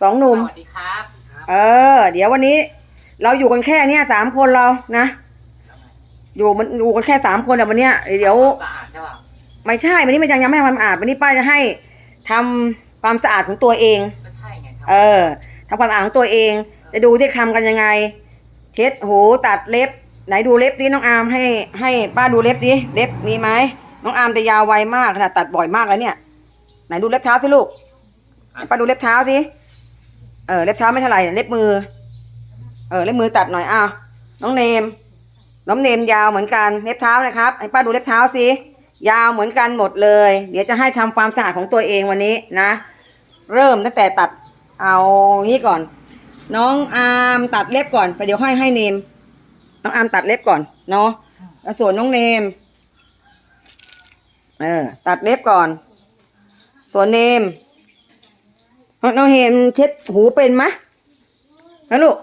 สองหนุ่ม สวัสดีครับ เออ เดี๋ยววันนี้ เราอยู่กันแค่เนี้ยสามคนเรานะ อยู่มันอยู่กันแค่สามคนอะวันเนี้ยเดี๋ยว สะอาดใช่ป่ะไม่ใช่วันนี้มันยังยังไม่ทำความสะอาดวันนี้ป้าจะให้ทำความสะอาดของตัวเอง ก็ใช่ไงครัเออทำความสะอาดของตัวเอง จะดูที่ทำกันยังไง เช็ดหูตัดเล็บ ไหนดูเล็บดิน้องอาร์มให้ให้ป้าดูเล็บดิเล็บมีไหมน้องอาร์มจะยาวไวมากขนาดตัดบ่อยมากแล้วเนี่ย ไหนดูเล็บเท้าสิลูกให้ป้าดูเล็บเท้าสิ เออเล็บเท้าไม่เท่าไหร่เล็บมือ เออเล็บมือตัดหน่อยอ้าวน้องเนม น้องเนมยาวเหมือนกันเล็บเท้านะครับให้ป้าดูเล็บเท้าสิยาวเหมือนกันหมดเลย เดี๋ยวจะให้ทำความสะอาดของตัวเองวันนี้นะ เริ่มตั้งแต่ตัดเอางี้ก่อน น้องอาร์มตัดเล็บก่อนไปเดี๋ยวให้ให้เนม น้องอาร์มตัดเล็บก่อนเนาะส่วนน้องเนมเออตัดเล็บก่อน ส่วนเนม น้องเฮมเช็ดหูเป็นไหมนะลูก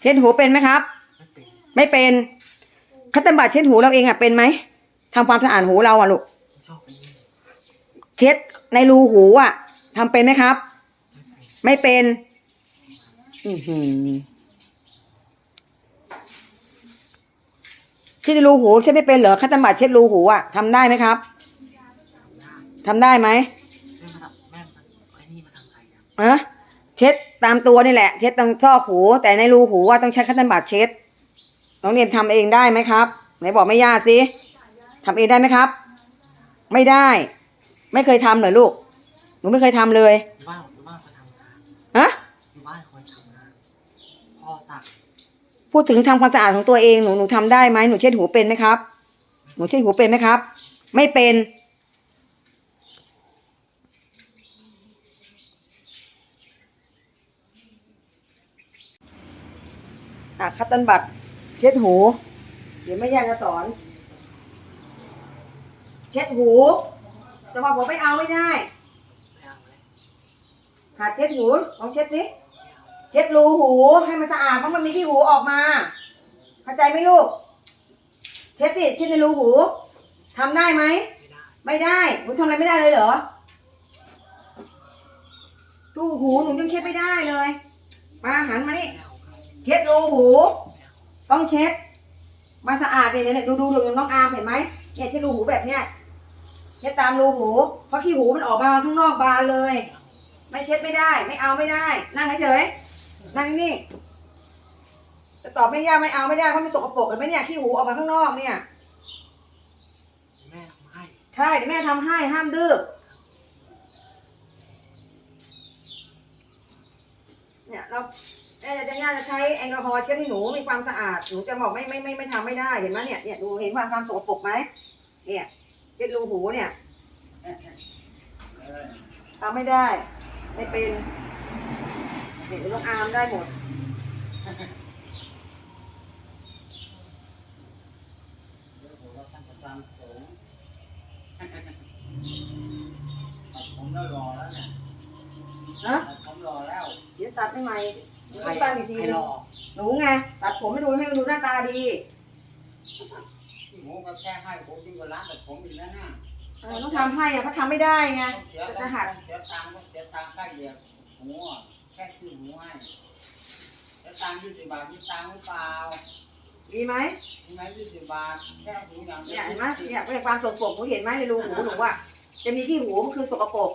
เช็ดหูเป็นไหมครับ ไม่เป็นคัตเตอร์บัตเช็ดหูเราเองอะเป็นไหมทำความสะอาดหูเราอะลูกเช็ดในรูหูอะทำเป็นไหมครับ ไม่เป็น อือหือเช็ดรูหูเช็ดไม่เป็นเหรอคัตเตอร์บัตเช็ดรูหูอะทำได้ไหมครับทำได้ไหม แม่มาทำแม่มาไอ้นี่มาทำใครอะอะเช็ดตามตัวนี่แหละ เช็ดตรงซอกหู แต่ในรูหูว่าต้องใช้คัตเตอร์บัตเช็ดน้องเนียนทำเองได้ไหมครับไหนบอกไม่ยากสิทำเองได้ไหมครับ ไม่ได้ ไม่เคยทำเหรอลูกหนูไม่เคยทำเลยอยู่บ้านอยู่บ้านคนทำงานฮะอยู่บ้านคนทำงานพ่อตักพูดถึงทำความสะอาดของตัวเองหนูหนูทำได้ไหมหนูเช็ดหูเป็นไหมครับ หนูเช็ดหูเป็นไหมครับ ไม่เป็น อะ คัตตันบัตเช็ดหู เดี๋ยวแม่ย่าจะสอน เช็ดหูจะมาบอกไม่เอาไม่ได้ไม่เอาเช็ดหูลองเช็ดสิเช็ดรูหูให้มันสะอาดเพราะมันมีขี้หูออกมาเข้าใจไหมลูกเช็ดสิเช็ดในรูหูทำได้ไหมไม่ได้หนูทำอะไรไม่ได้เลยเหรอรูหูหนูยังเช็ดไม่ได้เลยมาหันมานี่ เอาครับเช็ดรูหู ต้องเช็ดมาสะอาดเนี่ยเนี่ยดูดูดูน้องอาร์มเห็นไหมเนี่ยเช็ดรูหูแบบเนี้ยเช็ดตามรูหูเพราะขี้หูมันออกมาข้างนอกบานเลย ไม่เช็ดไม่ได้ ไม่เอาไม่ได้ นั่งเฉยๆนั่งนี่งๆจะตอบไม่ยากไม่เอาไม่ได้เพราะมันตกกระปรกเห็นไหมเนี่ยขี้หูออกมาข้างนอกเนี่ยแม่ทำให้ใช่เดี๋ยวแม่ทำให้ห้ามดื้อเนี่ยเราแม่จะง่ายจะใช้แอลกอฮอล์เช็ดให้หนูมีความสะอาดหนูจะบอกไม่ไม่ไม่ไม่ทำไม่ได้เห็นไหมเนี่ยเนี่ยดูเห็นความความสกปรกไหมเนี่ยเช็ดรูหูเนี่ยทำไม่ได้ ไม่เป็นเด็กลูกอาร์มได้หมดผมก็รอแล้วเนี่ยนะผมรอแล้ว เดี๋ยวตัดให้ใหม่หนู ใครต้องตั้งอีกทีใครนึรงอหนูไงตัดผมให้ดูให้มันดูหน้าตาดีที่หมูก็แค่ให้ผมดีกว่าร้านแต่ผมอีกแล้วนะเออต้องทำให้อะเขาทำไม่ได้ไงต้องเสียจะต้องหัดเสียตังค์ต้องเสียตังค์ค่าเหยียบหมูอะแค่ซื้อหมูให้เสียตังค์ยี่สิบบาทมีตังค์หรือเปล่าดีไหมมีไหมยี่สิบบาทแค่หมูอย่างเดีเนี่ยเห็นไหมเนี่ยเป็นความสกปรกหนูเห็นไหมในรูหูหนูอะจะมีที่หูมันคือสกปรก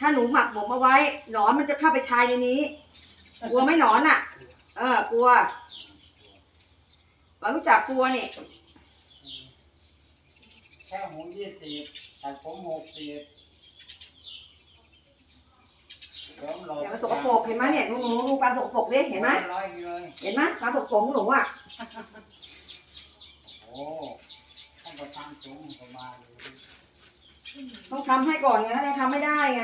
ถ้าหนูหมักหมกเอาไว้หนอนมันจะเข้าไปชายในนี้ กลัวไหมหนอนอะเออกลัวเรารู้จักกลัวนี่แค่หมูยี่สิบแต่ผมหกสิบเดี๋ยวรออย่างมันสกปรกเห็นไหมเนี่ยหนูหนูดูความสกปรกดิเห็นไหมร้อยเลยเห็นไหมความสกปรกของหนูอะโอ้ต้องประทานสูงประมาณนี้ต้องทำให้ก่อนไงถ้ายังทำไม่ได้ไง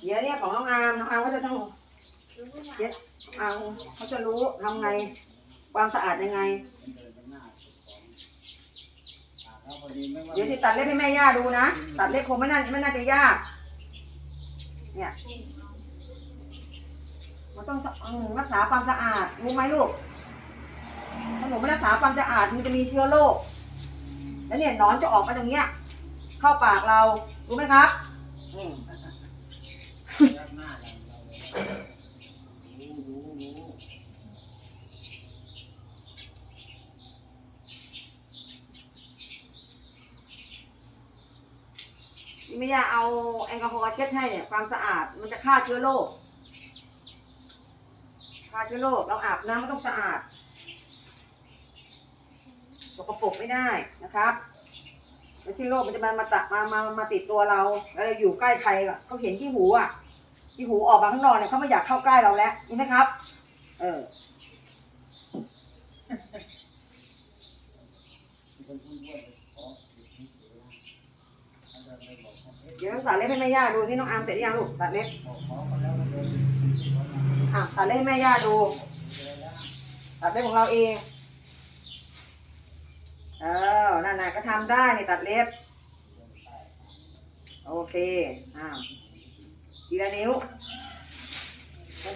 เดี๋ยวเนี่ยของน้องอาร์มน้องอาร์มก็จะต้อง เช็ดเอาเขาจะรู้ทำไง ความสะอาดยังไง เดี๋ยวที่ตัดเล็บให้แม่ย่าดูนะ ตัดเล็บคงไม่น่าไม่น่าจะยาก เนี่ย มันต้องรักษาความสะอาด รู้ไหมลูก ถ้าหนูไม่รักษาความสะอาดมันจะมีเชื้อโรค แล้วเนี่ยนอนจะออกมาตรงเนี้ย เข้าปากเรา รู้ไหมครับ อืม หน้าอย่าง ที่ไม่ยาเอาแอลกอฮอล์เช็ดให้เนี่ยความสะอาดมันจะฆ่าเชื้อโรคฆ่าเชื้อโรคเราอาบน้ำมันต้องสะอาดสกปรกไม่ได้นะครับแล้วเชื้อโรคมันจะมามาตะมามามาติดตัวเราแล้วเราอยู่ใกล้ใครอะเขาเห็นที่หูอะที่หูออกมาข้างนอกเนี่ยเขาไม่อยากเข้าใกล้เราแล้วนี่นะครับ เออ เดี๋ยวตัดเล็บให้แม่ย่าดูที่น้องอาร์มเสร็จหรือยังลูกตัดเล็บอะตัดเล็บให้แม่ย่าดู ตัดเล็บของเราเอง เออนั่นน่ะก็ทำได้นี่ตัดเล็บ โอเคอ้าทีละนิ้ว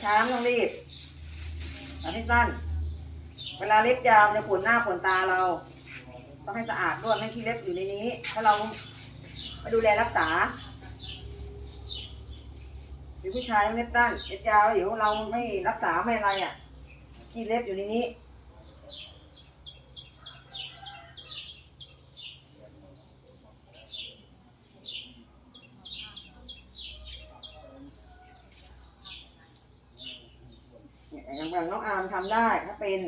ช้าๆไม่ต้องรีบตัดให้สั้น เวลาเล็บยาวจะขนหน้าขนตาเรา ต้องให้สะอาดด้วยไม่ให้ขี้เล็บอยู่ในนี้ ถ้าเรา มาดูแลรักษาหรือผู้ชายเล็บสั้นเล็บยาวเดี๋ยวเราไม่รักษาไม่อะไรอะขี้เล็บอยู่ในนี้เนี่ยอย่างอย่างน้องอาร์มทำได้ถ้าเป็น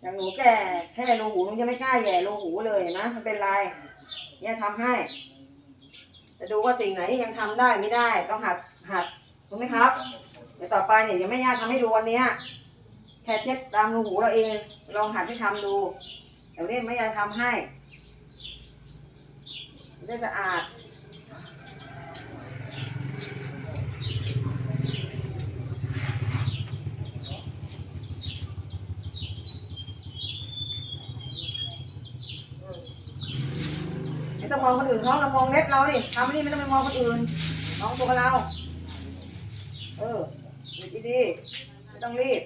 อย่างหนูแก่แค่รูหูหนูยังไม่กล้าแย่รูหูเลยนะมันเป็นไรเนี่ยทำให้จะดูว่าสิ่งไหนที่ยังทำได้ไม่ได้ ต้องหัดหัดถูกไหมครับเดี๋ยวต่อไปเนี่ยยังไม่ยากทำให้ดูวันนี้ยแค่เช็ดตามรูหูเราเอง ลองหัดให้ทำดูเดี๋ยวนี้ไม่ยากทำให้จะได้สะอาด ต้องมองคนอื่นเขาเรามองเล็บเราดิทำนี่ไม่ต้องไปมองคนอื่นมองตัวเรา เออดีดีๆไม่ต้องรีบ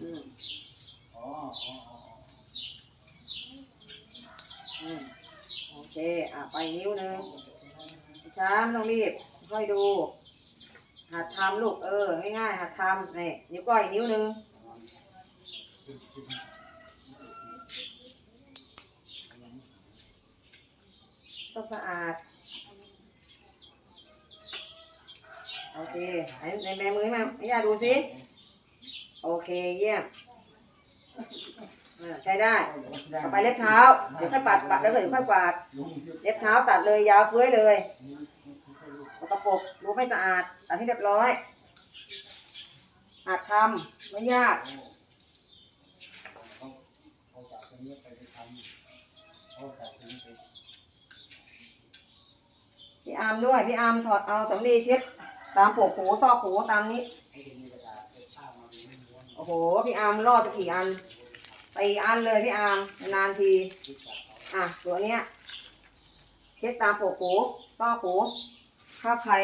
อืมอืมโอเค อะ ไปนิ้วหนึ่งช้าไม่ต้องรีบค่อยดู หัดทำลูก เออ ง่ายๆ หัดทำนี่นิ้วก้อยนิ้วหนึ่ง ต้องสะอาด โอเคไหนในแบมือมาไม่ยากดูสิ โอเคเยี่ยมอ่าใช้ได้ต่อไปเล็บเท้า เดี๋ยวค่อยปัดปัดแล้วเดี๋ยวค่อยกวาด เล็บเท้าตัดเลยยาวเฟ้ยเลยสกปรกรู้ไม่สะอาดตัดให้เรียบร้อยหัดทำไม่ยาก เขาจากตรงนี้ไปไปทำเขาจากตรงนี้ไป พี่อาร์มด้วย พี่อาร์มถอดเอาสำลีเช็ดตามปกหูซอกหูตามนี้ โอ้โห พี่อาร์มรอดไปกี่อันตีอันเลยพี่อาร์มนานที อะ ตัวเนี้ยเช็ดตามปกหูซอกหูข้าใคร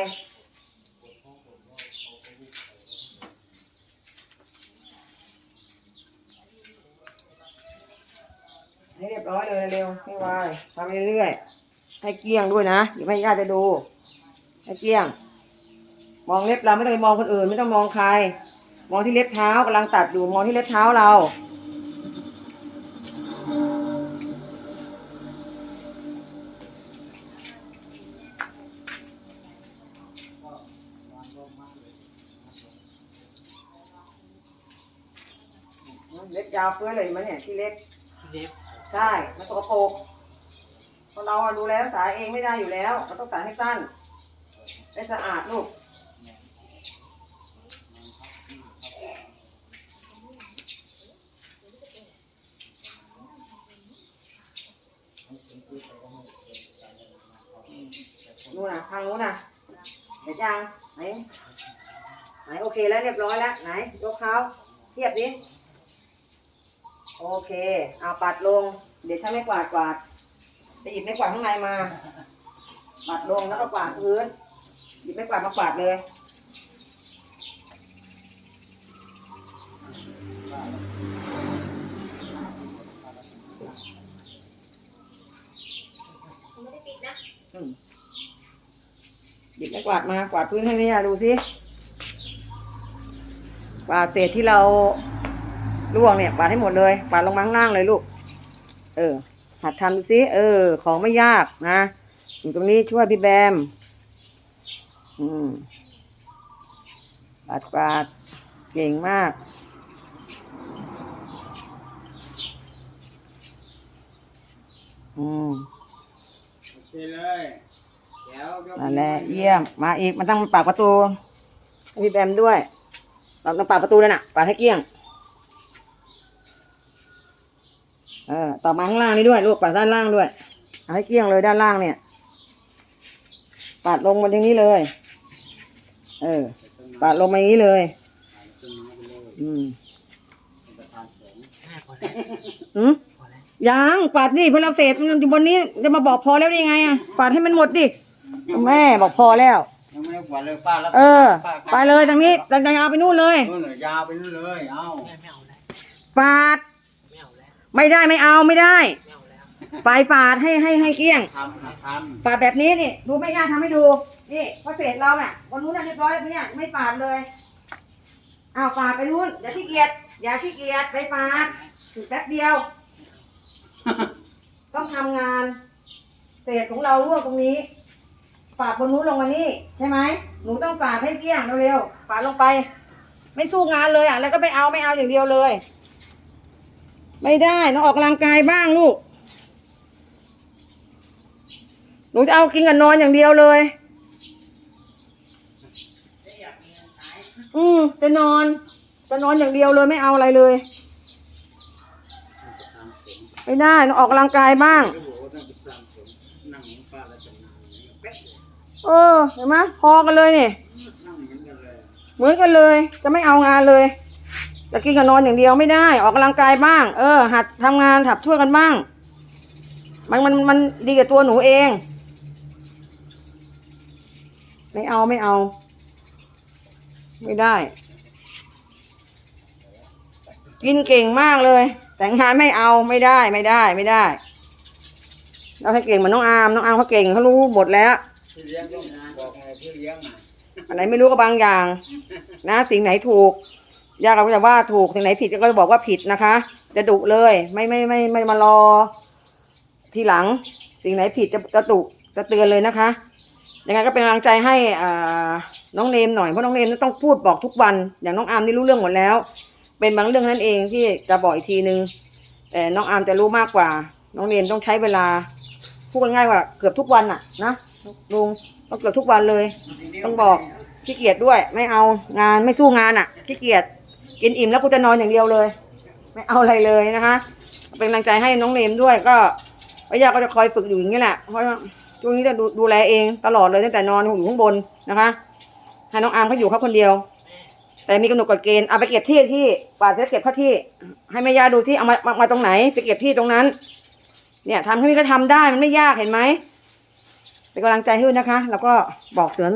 ให้เรียบร้อยเลยเร็วให้ไวทำเรื่อยๆให้เกลี้ยงด้วยนะเดี๋ยวให้ญาติจะดูให้เกลี้ยง มองเล็บเราไม่ต้องมองคนอื่น ไม่ต้องมองใคร มองที่เล็บเท้ากำลังตัดอยู่มองที่เล็บเท้าเราเล็บยาวเฟื้อเลยไหมเนี่ยที่เล็บเล็บ ใช่ มันสกปรกเพราะเราอะดูแลรักษาเองไม่ได้อยู่แล้วเราต้องตัดให้สั้นได้สะอาดลูกนู่นนะทางนู้นนะเดี๋ยวยังไหนไหนโอเคแล้วเรียบร้อยแล้วไหนยกเท้าเทียบดิ โอเคเอาปัดลง เดี๋ยวใช้ไม้กวาดกวาดจะหยิบไม้กวาดข้างในมา ปัดลงแล้วก็กวาดพื้น หยิบไม้กวาดมากวาดเลยอืมหยิบไม้กวาดมากวาดพื้นให้แม่ยาดูสิกวาดเศษที่เรา ล่วงเนี่ยปาดให้หมดเลยปาดลงมาข้างล่างเลยลูก เออ หัดทำดูซิเออ ของไม่ยากนะอยู่ตรงนี้ช่วยพี่แบม อืมปาดปาดเก่งมาก อืมโอเคเลยเดี๋ยวยกนั่นแหละเยี่ยม มาอีกมันต้องปากประตูให้พี่แบมด้วยเราต้องปากประตูเลยน่ะปาดให้เกลี้ยง เออต่อมาข้างล่างนี่ด้วยลูกปาดด้านล่างด้วยเอาให้เกลี้ยงเลยด้านล่างเนี่ยปาดลงมาอย่างนี้เลย เออปาดลงมาอย่างนี้เลยต้นไม้ไปเลยอืมเป็นประธานสงฆ์แม่พอแล้วอืมพอแล้วยังปาดนี่เพราะเราเศษมันอยู่บนนี้จะมาบอกพอแล้วได้ยังไงอะปาดให้มันหมดดิแม่บอกพอแล้วยังไม่ได้กวาดเลยป้าแล้วเออ ไปเลยทางนี้ทางยาวไปนู่นเลยนู่นเลยยาวไปนู่นเลย เอ้าแม่ไม่เอาแล้วปาด ไม่เอาแล้วไม่ได้ไม่เอาไม่ได้ไม่เอาแล้วไปปาดให้ให้ให้เกลี้ยงทำนะทปาดแบบนี้นี่ดูไม่ยากทำให้ดูนี่พอเศษเราเนี่ยวันนู้นน่ะเรียบร้อยแล้วเนี่ยไม่ปาดเลยอ้าวปาดไปนู้นอย่าขี้เกียจอย่าขี้เกียจไปปาดถึงแป๊บเดียว ต้องทำงาน เศษของเราร่วงตรงนี้ปาดบนนู้นลงมานี่ใช่ไหมหนูต้องปาดให้เกลี้ยงเร็วๆปาดลงไป ไม่สู้งานเลยอะแล้วก็ไม่เอาไม่เอาอย่างเดียวเลย ไม่ได้ต้องออกกำลังกายบ้างลูก หนูจะเอากินกับนอนอย่างเดียวเลย อืมจะนอน จะนอนอย่างเดียวเลยไม่เอาอะไรเลย ไม่ได้ต้องออกกำลังกายบ้าง เออ เห็นไหมพอกันเลยนี่เหมือนกันเลยเหมือนกันเลย จะไม่เอางานเลย จะกินกับนอนอย่างเดียวไม่ได้ออกกำลังกายบ้าง เออ หัดทำงานหัดช่วยกันบ้าง มันมันมันดีกับตัวหนูเอง ไม่เอาไม่เอา ไม่ได้ กินเก่งมากเลย แต่งานไม่เอาไม่ได้ไม่ได้ไม่ได้ เราให้เก่งเหมือนน้องอาร์มน้องอาร์มเขาเก่งเขารู้หมดแล้วพี่เลี้ยงต้องบอกไงพี่เลี้ยงอะอันไหนไม่รู้ก็บางอย่าง นะสิ่งไหนถูก ย่าเราก็จะว่าถูกสิ่งไหนผิดก็จะบอกว่าผิดนะคะ จะดุเลย ไม่ไม่ไม่ไม่มารอ ทีหลัง สิ่งไหนผิดจะจะดุจะเตือนเลยนะคะยังไงก็เป็นกำลังใจให้น้องเนมหน่อยเพราะน้องเนมต้องพูดบอกทุกวัน อย่างน้องอาร์มนี่รู้เรื่องหมดแล้ว เป็นบางเรื่องนั่นเองที่จะบอกอีกทีนึงแต่น้องอาร์มจะรู้มากกว่า น้องเนมต้องใช้เวลาพูดง่ายๆว่าเกือบทุกวันอะนะลุงต้องเกือบทุกวันเลย ต้องบอกขี้เกียจด้วย ไม่เอางานไม่สู้งานอะขี้เกียจ กินอิ่มแล้วกูจะนอนอย่างเดียวเลย ไม่เอาอะไรเลยนะคะ เป็นกำลังใจให้น้องเนมด้วยก็วิยาก็จะคอยฝึกอยู่อย่างนี้แหละ เพราะว่าช่วงนี้จะดูดูแลเองตลอดเลยตั้งแต่นอนอยู่ข้างบนนะคะให้น้องอาร์มเขาอยู่เขาคนเดียว แต่มีกำหนดกฎเกณฑ์เอาไปเก็บที่ที่กวาดเสร็จเก็บเข้าที่ ให้แม่ย่าดูที่เอามามามาตรงไหน ไปเก็บที่ตรงนั้น เนี่ยทำให้นี่ก็ทำได้มันไม่ยากเห็นไหมเป็นกำลังใจให้ด้วยนะคะ แล้วก็บอกเสือน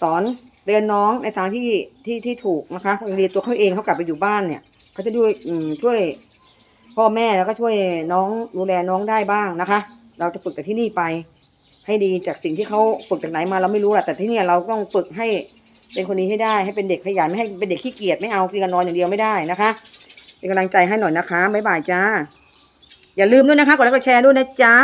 สอน เรียนน้องในทางที่ที่ที่ถูกนะคะเรียนตัวเขาเองเขากลับไปอยู่บ้านเนี่ยเขาจะด้วยช่วยพ่อแม่แล้วก็ช่วยน้องดูแลน้องได้บ้างนะคะ เราจะฝึกจากที่นี่ไป ให้ดีจากสิ่งที่เขาฝึกจากไหนมาเราไม่รู้แหละแต่ที่นี่เราต้องฝึกให้เป็นคนนี้ให้ได้ให้เป็นเด็กขยันไม่ให้เป็นเด็กขี้เกียจไม่เอากินกันนอนอย่างเดียวไม่ได้นะคะเป็นกำลังใจให้หน่อยนะคะบ๊ายบายจ้าอย่าลืมด้วยนะคะกดไลค์กดแชร์ด้วยนะจ๊ะ